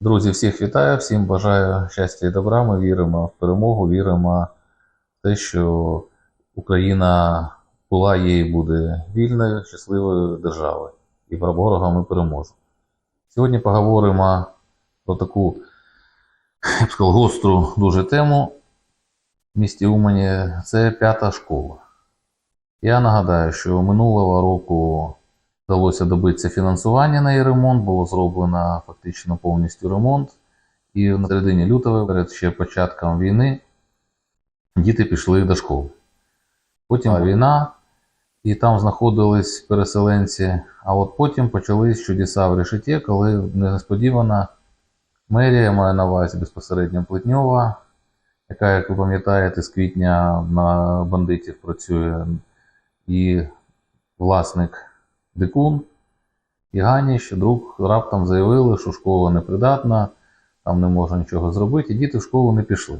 Друзі, всіх вітаю, всім бажаю щастя і добра. Ми віримо в перемогу, віримо в те, що Україна була є і буде вільною, щасливою державою. І про ворога ми переможемо. Сьогодні поговоримо про таку, я б сказав, гостру дуже тему в місті Умані. Це п'ята школа. Я нагадаю, що минулого року вдалося добитися фінансування на її ремонт, було зроблено фактично повністю ремонт. І на середині лютого, перед ще початком війни, діти пішли до школи. Потім війна, і там знаходились переселенці. А от потім почались чудеса в решеті, коли несподівано мерія, я маю на увазі безпосередньо Плетньова, яка, як ви пам'ятаєте, з квітня на бандитів працює, і власник Дикун і Ганіч вдруг раптом заявили, що школа непридатна, там не можна нічого зробити, і діти в школу не пішли.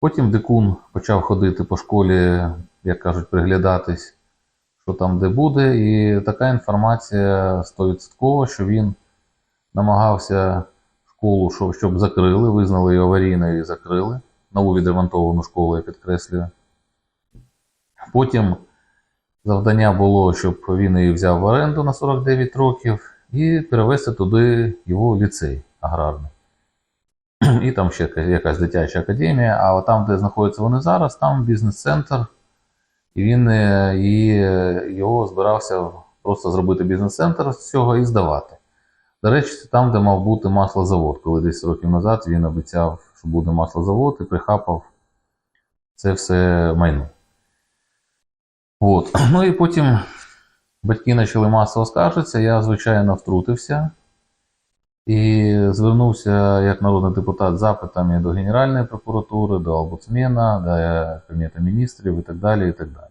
Потім Дикун почав ходити по школі, як кажуть, приглядатись, що там де буде, і така інформація 100%, що він намагався школу, щоб закрили, визнали її аварійною і закрили. Нову відремонтовану школу, я підкреслюю. Потім завдання було, щоб він її взяв в оренду на 49 років і перевести туди його ліцей аграрний. І там ще якась дитяча академія, а там, де знаходяться вони зараз, там бізнес-центр. І він е, і е, його збирався просто зробити бізнес-центр з цього і здавати. До речі, це там, де мав бути маслозавод, коли десь років назад він обіцяв, що буде маслозавод, і прихапав це все майно. От. Ну і потім батьки почали масово скаржитися, я, звичайно, втрутився і звернувся як народний депутат з запитами до Генеральної прокуратури, до омбудсмена, до Кабінету міністрів і так далі. і так далі.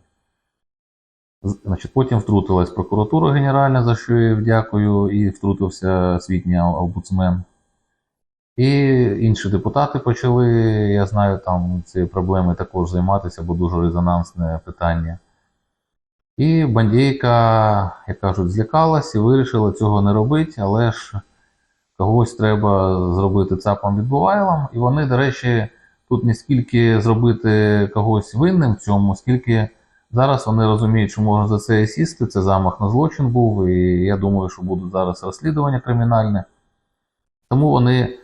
Значить, потім втрутилась прокуратура Генеральна, за що я дякую, і втрутився освітній омбудсмен. І інші депутати почали, я знаю, там цією проблемою також займатися, бо дуже резонансне питання. І бандійка, як кажуть, злякалась і вирішила цього не робити, але ж когось треба зробити цапом відбувайлом. І вони, до речі, тут не скільки зробити когось винним в цьому, скільки зараз вони розуміють, що можна за це і сісти. Це замах на злочин був, і я думаю, що будуть зараз розслідування кримінальне. Тому вони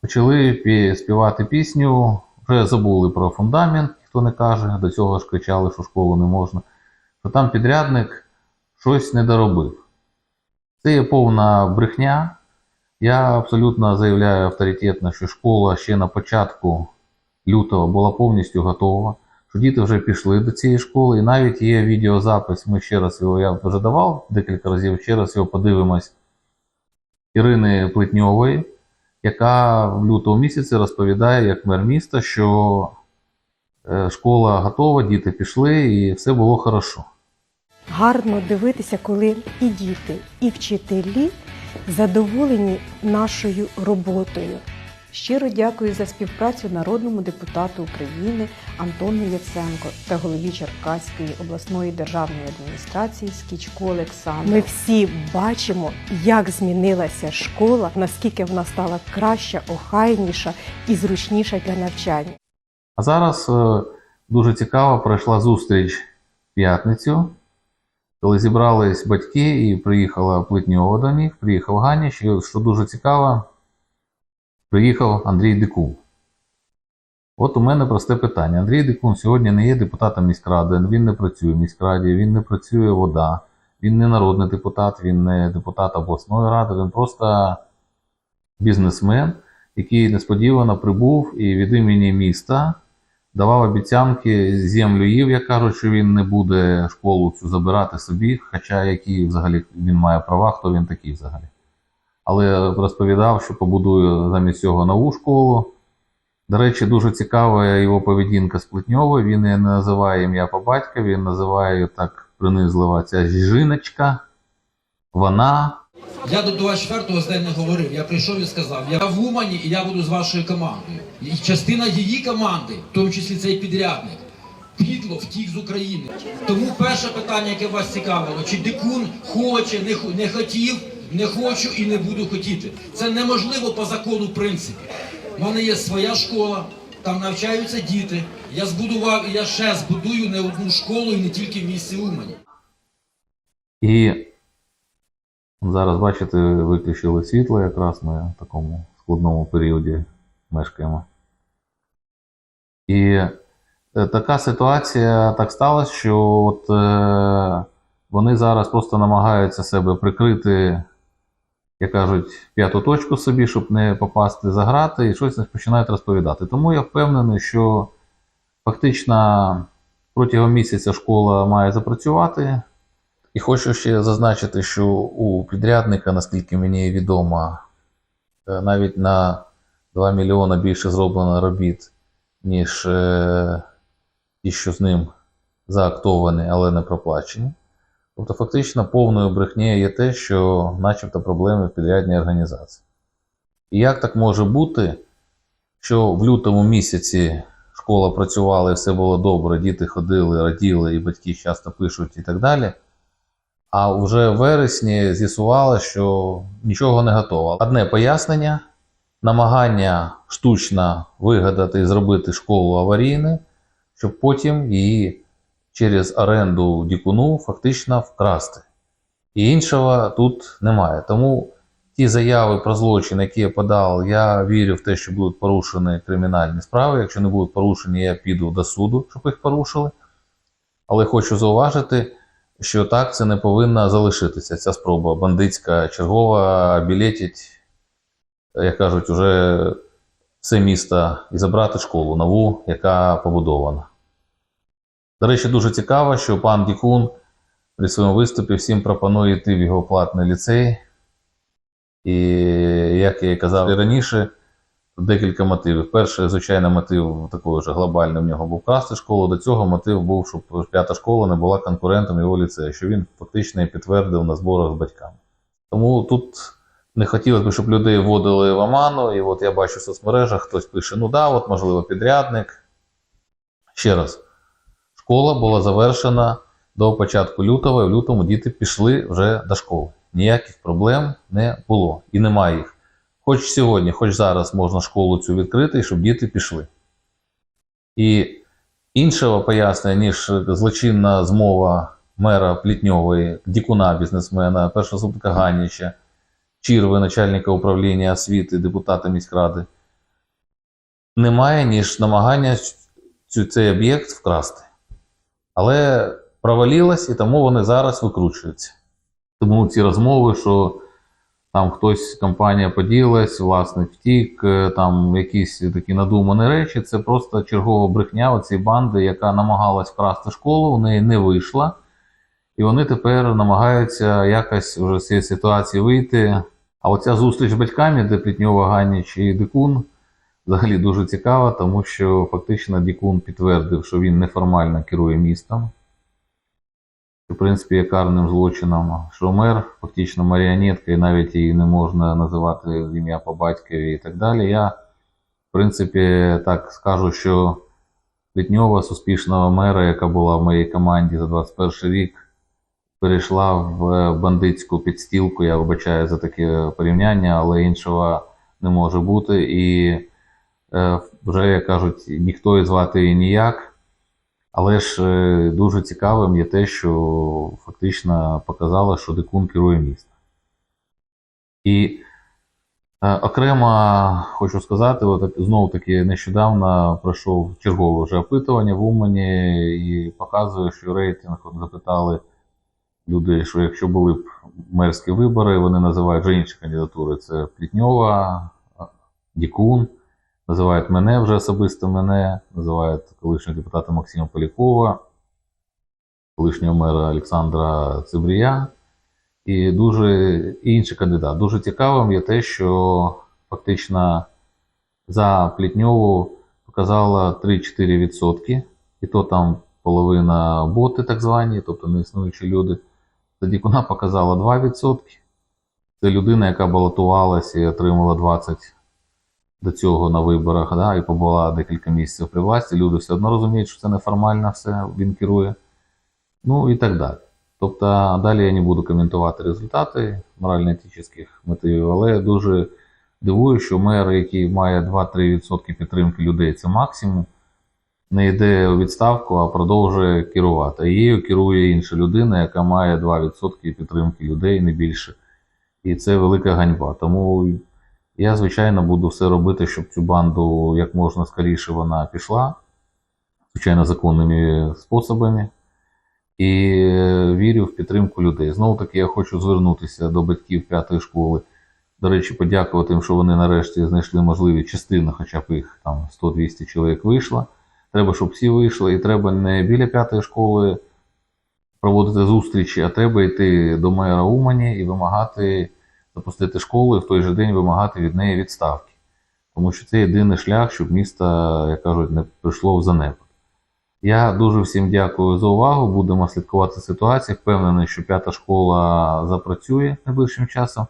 почали співати пісню, вже забули про фундамент, ніхто не каже, до цього ж кричали, що школу не можна що там підрядник щось не доробив. Це є повна брехня. Я абсолютно заявляю авторитетно, що школа ще на початку лютого була повністю готова, що діти вже пішли до цієї школи, і навіть є відеозапис. Ми ще раз його я вже давав декілька разів, ще раз його подивимось Ірини Плетньової, яка в лютому місяці розповідає як мер міста, що е, школа готова, діти пішли і все було хорошо. Гарно дивитися, коли і діти, і вчителі задоволені нашою роботою. Щиро дякую за співпрацю народному депутату України Антону Яценко та голові Черкаської обласної державної адміністрації Скічко Олександру. Ми всі бачимо, як змінилася школа, наскільки вона стала краща, охайніша і зручніша для навчання. А зараз е, дуже цікаво пройшла зустріч в п'ятницю, коли зібрались батьки і приїхала Плетньова до них, приїхав Ганіч, і що дуже цікаво, приїхав Андрій Дикун. От у мене просте питання. Андрій Дикун сьогодні не є депутатом міськради, він не працює в міськраді, він не працює вода, він не народний депутат, він не депутат обласної ради, він просто бізнесмен, який несподівано прибув і від імені міста давав обіцянки, землю їв, як кажуть, що він не буде школу цю забирати собі, хоча які взагалі він має права, хто він такий взагалі. Але розповідав, що побудує замість цього нову школу. До речі, дуже цікава його поведінка з Плетньовою. Він не називає ім'я по батькові, він називає так принизливо ця жіночка. Вона Я до 24-го з ним не говорив. Я прийшов і сказав, я в Умані і я буду з вашою командою. І частина її команди, в тому числі цей підрядник, підло втік з України. Тому перше питання, яке вас цікавило, чи Дикун хоче, не, не хотів Не хочу і не буду хотіти. Це неможливо по закону в принципі. У мене є своя школа, там навчаються діти. Я збудував і я ще збудую не одну школу і не тільки в місті Умані. І зараз, бачите, виключили світло, якраз ми в такому складному періоді мешкаємо. І е, така ситуація так сталася, що от, е, вони зараз просто намагаються себе прикрити, як кажуть, п'яту точку собі, щоб не попасти за грати, і щось починають розповідати. Тому я впевнений, що фактично протягом місяця школа має запрацювати. І хочу ще зазначити, що у підрядника, наскільки мені відомо, е, навіть на 2 мільйони більше зроблено робіт, ніж е, ті, що з ним заактовані, але не проплачені. Тобто, фактично, повною брехнею є те, що начебто проблеми в підрядній організації. І як так може бути, що в лютому місяці школа працювала і все було добре, діти ходили, раділи, і батьки часто пишуть і так далі. А вже в вересні з'ясувало, що нічого не готово. Одне пояснення: намагання штучно вигадати і зробити школу аварійною, щоб потім її через оренду дікуну фактично вкрасти. І іншого тут немає. Тому ті заяви про злочин, які я подав, я вірю в те, що будуть порушені кримінальні справи. Якщо не будуть порушені, я піду до суду, щоб їх порушили. Але хочу зауважити, що так це не повинна залишитися. Ця спроба бандитська чергова білетить, як кажуть, уже все місто і забрати школу нову, яка побудована. До речі, дуже цікаво, що пан Дікун при своєму виступі всім пропонує йти в його платний ліцей. І, як я і казав і раніше, декілька мотивів. Перший, звичайно, мотив такий вже глобальний в нього був красти школу. До цього мотив був, щоб п'ята школа не була конкурентом його ліцею, що він фактично і підтвердив на зборах з батьками. Тому тут не хотілося б, щоб людей вводили в оману. І от я бачу в соцмережах, хтось пише: ну да, от можливо, підрядник. Ще раз, школа була завершена до початку лютого, і в лютому діти пішли вже до школи. Ніяких проблем не було і немає їх. Хоч сьогодні, хоч зараз можна школу цю відкрити, щоб діти пішли. І іншого пояснення, ніж злочинна змова мера Плітньової, дікуна бізнесмена, першого заступника Ганіча, Чірви, начальника управління освіти, депутата міськради, немає, ніж намагання цю, цей об'єкт вкрасти. Але провалилось, і тому вони зараз викручуються. Тому ці розмови, що там хтось, компанія поділилась, власник втік, е, там якісь такі надумані речі, це просто чергова брехня оцієї банди, яка намагалась вкрасти школу, у неї не вийшла. І вони тепер намагаються якось вже з цієї ситуації вийти. А оця зустріч з батьками, де Плітньова, Ганіч і Дикун, взагалі дуже цікава, тому що фактично Дікун підтвердив, що він неформально керує містом. В принципі, є карним злочином, що мер фактично маріонетка, і навіть її не можна називати ім'я по батькові і так далі. Я, в принципі, так скажу, що Плітньова з успішного мера, яка була в моїй команді за 21 рік, перейшла в бандитську підстілку. Я вибачаю за таке порівняння, але іншого не може бути. І е, вже, як кажуть, ніхто і звати її ніяк. Але ж е, дуже цікавим є те, що фактично показало, що Дикун керує містом. І е, окремо хочу сказати, от, знову таки нещодавно пройшов чергове вже опитування в Умані і показує, що рейтинг запитали люди, що якщо були б мерські вибори, вони називають вже інші кандидатури. Це Плітньова, Дікун. Називають мене вже особисто мене, називають колишнього депутата Максима Полякова, колишнього мера Олександра Цибрія і дуже і інший кандидат. Дуже цікавим є те, що фактично за Плітньову показала 3-4%, і то там половина боти, так звані, тобто неіснуючі люди. За Дікуна показала 2%. Це людина, яка балотувалася і отримала 20 до цього на виборах, да, і побула декілька місяців при власті. Люди все одно розуміють, що це неформально все, він керує. Ну і так далі. Тобто далі я не буду коментувати результати морально-етичних мотивів, але дуже дивую, що мер, який має 2-3% підтримки людей, це максимум, не йде у відставку, а продовжує керувати. А її керує інша людина, яка має 2% підтримки людей, не більше. І це велика ганьба. Тому я, звичайно, буду все робити, щоб цю банду як можна скоріше вона пішла, звичайно, законними способами. І вірю в підтримку людей. Знову таки, я хочу звернутися до батьків п'ятої школи. До речі, подякувати їм, що вони нарешті знайшли можливість частина, хоча б їх там 100-200 чоловік вийшла. Треба, щоб всі вийшли, і треба не біля п'ятої школи проводити зустрічі, а треба йти до мера Умані і вимагати запустити школу і в той же день вимагати від неї відставки. Тому що це єдиний шлях, щоб місто, як кажуть, не прийшло в занепад. Я дуже всім дякую за увагу. Будемо слідкувати ситуацію. Впевнений, що п'ята школа запрацює найближчим часом.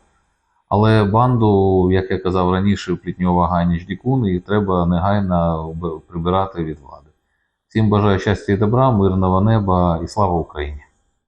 Але банду, як я казав раніше, Плітньова Ганіч Дікун, і треба негайно прибирати від влади. Всім бажаю щастя і добра, мирного неба і слава Україні!